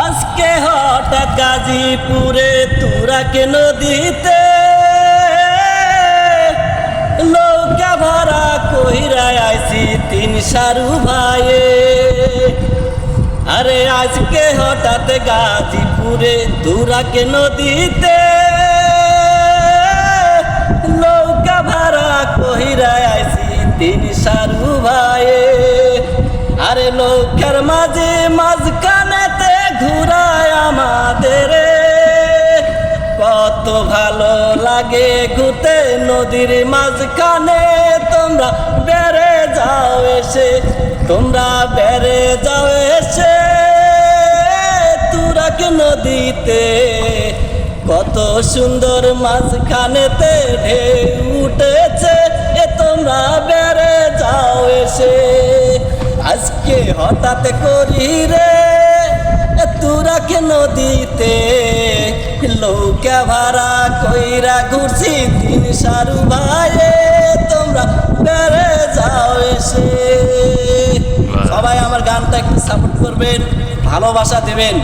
আজকে হঠাৎ গাজীপুরে তুরাকে নদীতে নৌকা ভরা কহিরা আইছি তিন সারু ভাইয়ে। আরে আজকে হঠাৎ গাজীপুরে তুরাকে নদীতে নৌকা ভাড়া কহিরা আইছি তিন সারু ভাইয়ে। আরে নৌকার মাঝে মাঝখানেতে কত ভালো লাগে ঘুরতে নদীর মাঝখানে। তোমরা বেড়ে যাও এসে, তোমরা বেড়ে যাও এসে। তুরাক নদীতে কত সুন্দর মাঝখানেতে ঢেউ উঠেছে, এ তোমরা বেড়ে যাও এসে। আজকে হঠাৎ করি রে তুরাক নদীতে লৌকা ভাড়া কইরা ঘুরছি তিন সারু ভাইয়ে তোমরা বেড়ে যাও এসে। সবাই আমার গানটা একটু সাপোর্ট করবেন ভালোবাসা দেবেন।